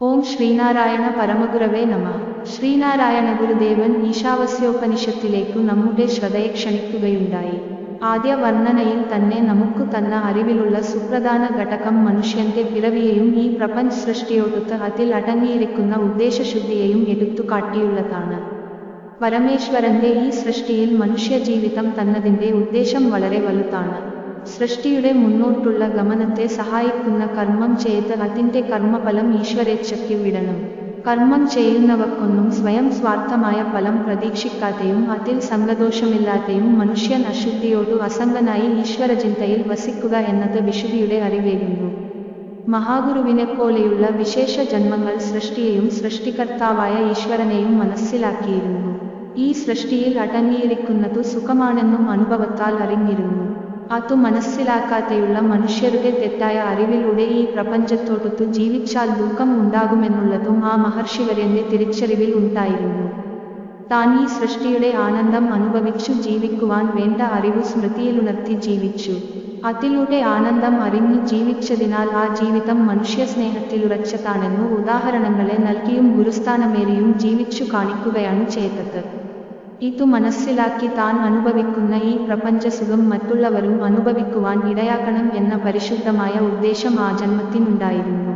ഓം ശ്രീനാരായണ പരമഗുരവേ നമ. ശ്രീനാരായണ ഗുരുദേവൻ ഈശാവസ്യോപനിഷത്തിലേക്കു നമ്മുടെ ശ്രദ്ധയെ ക്ഷണിക്കുകയുണ്ടായി. ആദ്യ വർണനയിൽ തന്നെ നമുക്ക് തന്ന അറിവിലുള്ള സുപ്രധാന ഘടകം മനുഷ്യന്റെ പിറവിയെയും ഈ പ്രപഞ്ച സൃഷ്ടിയോടുത്ത് അതിൽ അടങ്ങിയിരിക്കുന്ന ഉദ്ദേശശുദ്ധിയെയും എടുത്തുകാട്ടിയുള്ളതാണ്. പരമേശ്വരന്റെ ഈ സൃഷ്ടിയിൽ മനുഷ്യജീവിതം തന്നതിന്റെ ഉദ്ദേശം വളരെ വലുതാണ്. സൃഷ്ടിയുടെ മുന്നോട്ടുള്ള ഗമനത്തെ സഹായിക്കുന്ന കർമ്മം ചെയ്ത് അതിന്റെ കർമ്മഫലം ഈശ്വരേച്ഛയ്ക്ക് വിടണം കർമ്മം ചെയ്യുന്നവർക്കൊന്നും സ്വയം സ്വാർത്ഥമായ ഫലം പ്രതീക്ഷിക്കാതെയും അതിൽ സംഘദോഷമില്ലാതെയും മനുഷ്യൻ അശുദ്ധിയോടു അസംഗനായി ഈശ്വരചിന്തയിൽ വസിക്കുക എന്നത് വിശുദ്ധിയുടെ അറിവേകുന്നു. മഹാഗുരുവിനെ പോലെയുള്ള വിശേഷ ജന്മങ്ങൾ സൃഷ്ടിയെയും സൃഷ്ടികർത്താവായ ഈശ്വരനെയും മനസ്സിലാക്കിയിരുന്നു. ഈ സൃഷ്ടിയിൽ അടങ്ങിയിരിക്കുന്നതു സുഖമാണെന്നും അനുഭവത്താൽ അറിഞ്ഞിരുന്നു. അതു മനസ്സിലാക്കാതെയുള്ള മനുഷ്യരുടെ തെറ്റായ അറിവിലൂടെ ഈ പ്രപഞ്ചത്തോടൊത്തു ജീവിച്ചാൽ ദുഃഖം ഉണ്ടാകുമെന്നുള്ളതും ആ മഹർഷിവര്യന്റെ തിരിച്ചറിവിൽ ഉണ്ടായിരുന്നു. താൻ ഈ സൃഷ്ടിയുടെ ആനന്ദം അനുഭവിച്ചു ജീവിക്കുവാൻ വേണ്ട അറിവ് സ്മൃതിയിലുണർത്തി ജീവിച്ചു. അതിലൂടെ ആനന്ദം അറിഞ്ഞു ജീവിച്ചതിനാൽ ആ ജീവിതം മനുഷ്യ സ്നേഹത്തിലുറച്ചതാണെന്നു ഉദാഹരണങ്ങളെ നൽകിയും ഗുരുസ്ഥാനമേറിയും ജീവിച്ചു കാണിക്കുകയാണ് ചെയ്തത്. ഇതു മനസ്സിലാക്കി താൻ അനുഭവിക്കുന്ന ഈ പ്രപഞ്ച സുഖം മറ്റുള്ളവരും അനുഭവിക്കുവാൻ ഇടയാക്കണം എന്ന പരിശുദ്ധമായ ഉദ്ദേശം ആ ജന്മത്തിനുണ്ടായിരുന്നു.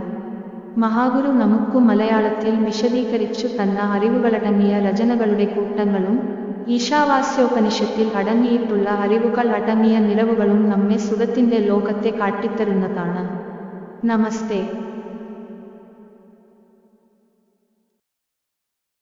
മഹാഗുരു നമുക്കു മലയാളത്തിൽ വിശദീകരിച്ചു തന്ന അറിവുകളടങ്ങിയ രചനകളുടെ കൂട്ടങ്ങളും ഈശാവാസ്യോപനിഷത്തിൽ അടങ്ങിയിട്ടുള്ള അറിവുകൾ അടങ്ങിയ നിലവുകളും നമ്മെ സുഖത്തിന്റെ ലോകത്തെ കാട്ടിത്തരുന്നതാണ്. നമസ്തേ.